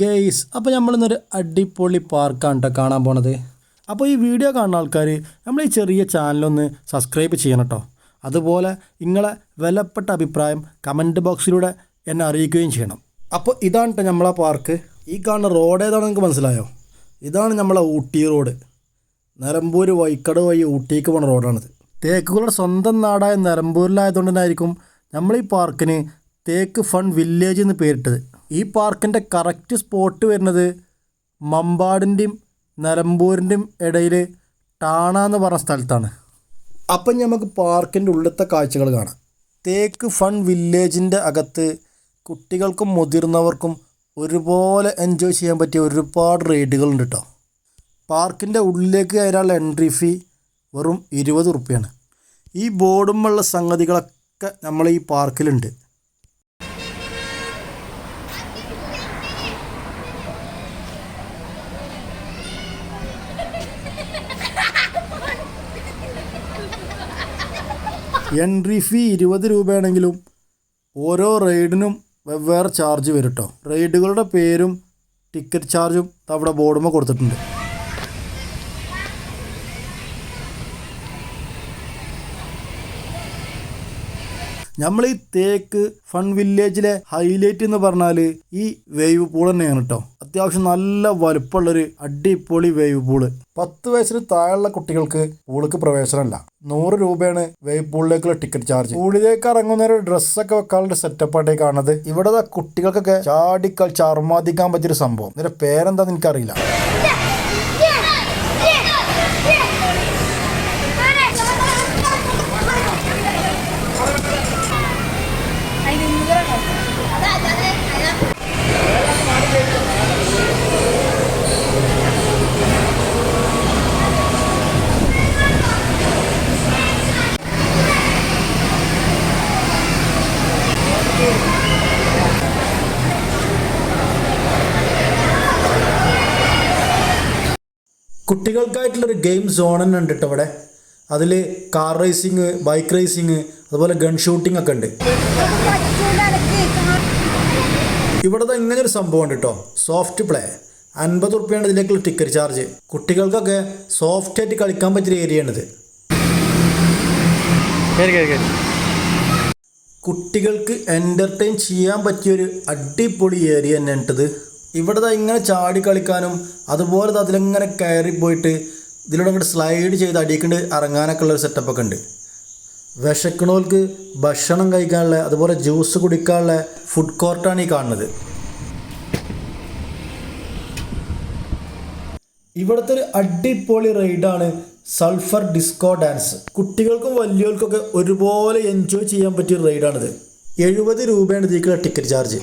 Guys അപ്പോൾ നമ്മളിന്നൊരു അടിപൊളി പാർക്കാണ് കേട്ടോ കാണാൻ പോണത്. അപ്പോൾ ഈ വീഡിയോ കാണുന്ന ആൾക്കാർ നമ്മൾ ഈ ചെറിയ ചാനലൊന്ന് സബ്സ്ക്രൈബ് ചെയ്യണം കേട്ടോ അതുപോലെ നിങ്ങളെ വിലപ്പെട്ട അഭിപ്രായം കമന്റ് ബോക്സിലൂടെ എന്നെ അറിയിക്കുകയും ചെയ്യണം. അപ്പോൾ ഇതാണ് കേട്ടോ നമ്മളെ പാർക്ക്. ഈ കാണുന്ന റോഡ് ഏതാണെന്ന് നിങ്ങൾക്ക് മനസ്സിലായോ? ഇതാണ് നമ്മളെ ഊട്ടി റോഡ്. നിലമ്പൂർ വൈക്കട് വഴി ഊട്ടിക്ക് പോണ റോഡാണിത്. തേക്കുകളുടെ സ്വന്തം നാടായ നിലമ്പൂരിലായതുകൊണ്ട് തന്നെ ആയിരിക്കും നമ്മൾ ഈ പാർക്കിന് തേക്ക് ഫൺ വില്ലേജ് എന്ന് പേരിട്ടത്. ഈ പാർക്കിന്റെ കറക്റ്റ് സ്പോട്ട് വരുന്നത് മമ്പാടിന്റെയും നിലമ്പൂരിന്റെയും ഇടയിൽ ടാണ എന്ന് പറഞ്ഞ സ്ഥലത്താണ്. അപ്പം നമുക്ക് പാർക്കിന്റെ ഉള്ളിലത്തെ കാഴ്ചകൾ കാണാം. തേക്ക് ഫൺ വില്ലേജിന്റെ അകത്ത് കുട്ടികൾക്കും മുതിർന്നവർക്കും ഒരുപോലെ എൻജോയ് ചെയ്യാൻ പറ്റിയ ഒരുപാട് റൈഡുകളുണ്ട് കേട്ടോ പാർക്കിന്റെ ഉള്ളിലേക്ക് അതിനുള്ള എൻട്രി ഫീ വെറും ഇരുപത് ഉറുപ്പ്യാണ്. ഈ ബോർഡുമുള്ള സംഗതികളൊക്കെ നമ്മൾ ഈ പാർക്കിലുണ്ട് എൻട്രി ഫീ ഇരുപത് രൂപയാണെങ്കിലും ഓരോ റൈഡിനും വെവ്വേറെ ചാർജ് വരും കേട്ടോ റൈഡുകളുടെ പേരും ടിക്കറ്റ് ചാർജും അവിടെ ബോർഡുമ്പോൾ കൊടുത്തിട്ടുണ്ട്. നമ്മൾ ഈ തേക്ക് ഫൺ വില്ലേജിലെ ഹൈലൈറ്റ് എന്ന് പറഞ്ഞാൽ ഈ വേവ് പൂൾ തന്നെയാണ് കേട്ടോ അത്യാവശ്യം നല്ല വലുപ്പമുള്ളൊരു അടിപൊളി വേവ് പൂൾ പത്ത് വയസ്സിന് താഴെയുള്ള കുട്ടികൾക്ക് പൂളിക്ക് പ്രവേശനമല്ല. നൂറ് രൂപയാണ് വേവ് പൂളിലേക്കുള്ള ടിക്കറ്റ് ചാർജ്. പൂളിലേക്ക് ഇറങ്ങുന്നൊരു ഡ്രസ്സൊക്കെ വെക്കാനുള്ള സെറ്റപ്പായിട്ടേ കാണുന്നത്. ഇവിടെ കുട്ടികൾക്കൊക്കെ ചാടിക്കൾ ചർമാദിക്കാൻ പറ്റിയൊരു സംഭവം. ഇതിന്റെ പേരെന്താന്ന് എനിക്കറിയില്ല. കുട്ടികൾക്കായിട്ടുള്ളൊരു ഗെയിം സോൺ തന്നെ ഉണ്ട് കേട്ടോ ഇവിടെ. അതിൽ കാർ റേസിങ് ബൈക്ക് റേസിങ് അതുപോലെ ഗൺ ഷൂട്ടിംഗ് ഒക്കെ ഉണ്ട്. ഇവിടെ ദാ ഇങ്ങനെ ഒരു സംഭവം ഉണ്ട് കേട്ടോ സോഫ്റ്റ് പ്ലേ അൻപത് റുപ്യാണ് ഇതിലേക്കുള്ള ടിക്കറ്റ് ചാർജ് കുട്ടികൾക്കൊക്കെ സോഫ്റ്റ് ആയിട്ട് കളിക്കാൻ പറ്റിയ ഏരിയയാണിത് കുട്ടികൾക്ക് എന്റർടൈൻ ചെയ്യാൻ പറ്റിയൊരു അടിപൊളി ഏരിയ തന്നെയാണ് ഇത് ഇവിടെ ഇങ്ങനെ ചാടി കളിക്കാനും അതുപോലെ അതിലിങ്ങനെ കയറി പോയിട്ട് ഇതിലൂടെ അങ്ങോട്ട് സ്ലൈഡ് ചെയ്ത് അടിക്കേണ്ട ഇറങ്ങാനൊക്കെ ഉള്ള ഒരു സെറ്റപ്പൊക്കെ ഉണ്ട്. വിശക്കണോർക്ക് ഭക്ഷണം കഴിക്കാനുള്ള അതുപോലെ ജ്യൂസ് കുടിക്കാനുള്ള ഫുഡ് കോർട്ടാണ് ഈ കാണുന്നത്. ഇവിടുത്തെ ഒരു അടിപൊളി റൈഡാണ് സൾഫർ ഡിസ്കോ ഡാൻസ് കുട്ടികൾക്കും വലിയവർക്കൊക്കെ ഒരുപോലെ എൻജോയ് ചെയ്യാൻ പറ്റിയ റൈഡാണിത് എഴുപത് രൂപയാണ് ഇതിലേക്കുള്ള ടിക്കറ്റ് ചാർജ്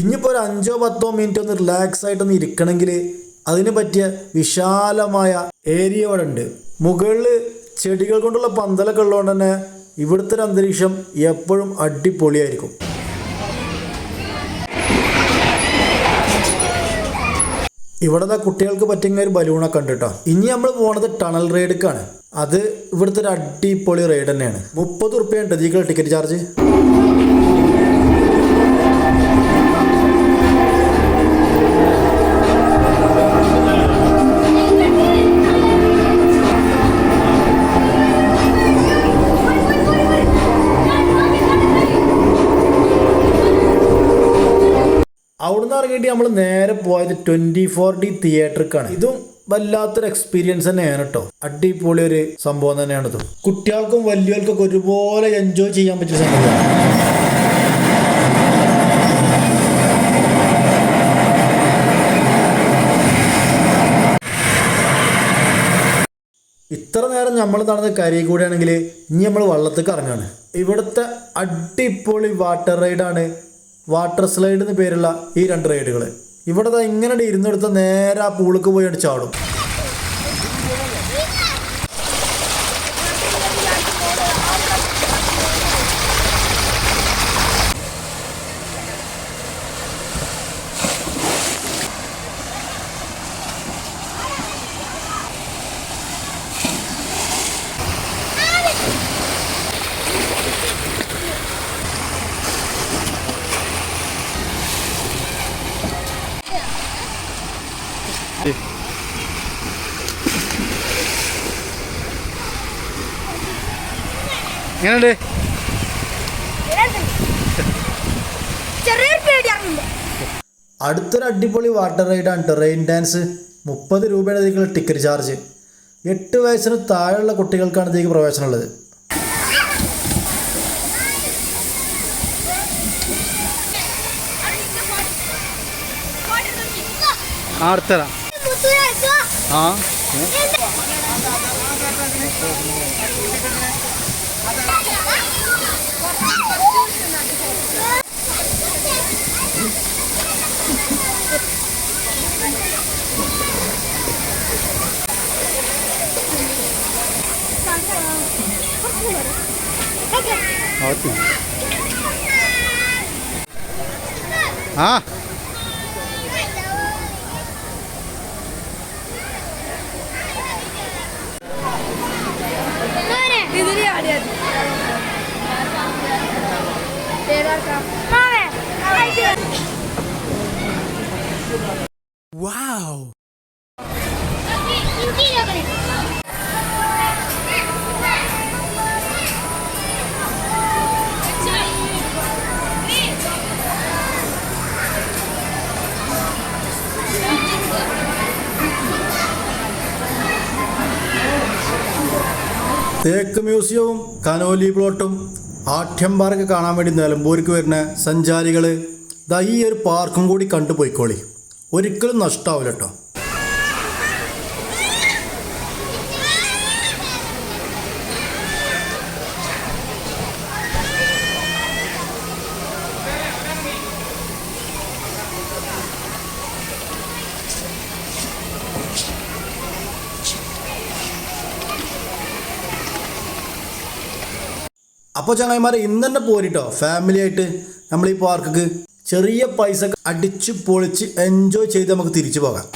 ഇനിയിപ്പോൾ ഒരു അഞ്ചോ പത്തോ മിനിറ്റ് ഒന്ന് റിലാക്സ് ആയിട്ടൊന്ന് ഇരിക്കണമെങ്കിൽ അതിന് പറ്റിയ വിശാലമായ ഏരിയ ഇവിടെ ഉണ്ട്. മുകളിൽ ചെടികൾ കൊണ്ടുള്ള പന്തലൊക്കെ ഉള്ളതുകൊണ്ട് തന്നെ ഇവിടുത്തെ ഒരു അന്തരീക്ഷം എപ്പോഴും അടിപൊളിയായിരിക്കും. ഇവിടെ നിന്ന് കുട്ടികൾക്ക് പറ്റുന്ന ഒരു ബലൂണൊക്കെ ഉണ്ട് കേട്ടോ ഇനി നമ്മൾ പോണത് ടണൽ റൈഡ്ക്കാണ് അത് ഇവിടുത്തെ ഒരു അടിപൊളി റൈഡ് തന്നെയാണ്. മുപ്പത് റുപ്യുണ്ട് ഇതിക്കുള്ള ടിക്കറ്റ് ചാർജ് ഇറങ്ങിയിട്ട് നമ്മൾ നേരെ പോയത് ട്വന്റി ഫോർ ഡി തിയേറ്ററിക്കാണ് ഇതും വല്ലാത്തൊരു എക്സ്പീരിയൻസ് തന്നെയാണ് കേട്ടോ അടിപൊളി ഒരു സംഭവം തന്നെയാണ് ഇത് കുട്ടികൾക്കും വലിയവർക്കൊക്കെ ഒരുപോലെ എൻജോയ് ചെയ്യാൻ പറ്റിയ സംഭവമാണ് ഇത്ര നേരം നമ്മൾ നടന്ന കരി കൂടെയാണെങ്കിൽ ഇനി നമ്മൾ വള്ളത്തേക്ക് ഇറങ്ങാണ്. ഇവിടുത്തെ അടിപൊളി വാട്ടർ റൈഡാണ് വാട്ടർ സ്ലൈഡ് എന്ന് പേരുള്ള ഈ രണ്ട് റൈഡുകൾ ഇവിടെ ഇങ്ങനെ ഇരുന്നെടുത്ത് നേരെ ആ പൂളിക്ക് പോയി ചാടും എങ്ങനെയുണ്ട്? അടുത്തൊരു അടിപൊളി വാട്ടർ റൈഡാണ് റെയിൻ ഡാൻസ് മുപ്പത് രൂപയുടെ ഇതിലേക്കുള്ള ടിക്കറ്റ് ചാർജ് എട്ട് വയസ്സിന് താഴെയുള്ള കുട്ടികൾക്കാണ് ഇതിലേക്ക് പ്രവേശനമുള്ളത് ആ അടുത്തരാം ആ. 好啊？തേക്ക് മ്യൂസിയവും കനോലി പ്ലോട്ടും ആഠ്യം പാർക്ക് കാണാൻ വേണ്ടി നിലമ്പൂർക്ക് വരുന്ന സഞ്ചാരികൾ ദാ ഈ ഒരു പാർക്കും കൂടി കണ്ടു പോയിക്കോളി ഒരിക്കലും നഷ്ടമാവില്ല കേട്ടോ അപ്പോൾ ചങ്ങായിമാരെ ഇന്ന് തന്നെ പോരിട്ടോ? ഫാമിലി ആയിട്ട് നമ്മൾ ഈ പാർക്കിക്ക് ചെറിയ പൈസ അടിച്ച് പൊളിച്ച് എൻജോയ് ചെയ്ത് നമുക്ക് തിരിച്ചു പോകാം.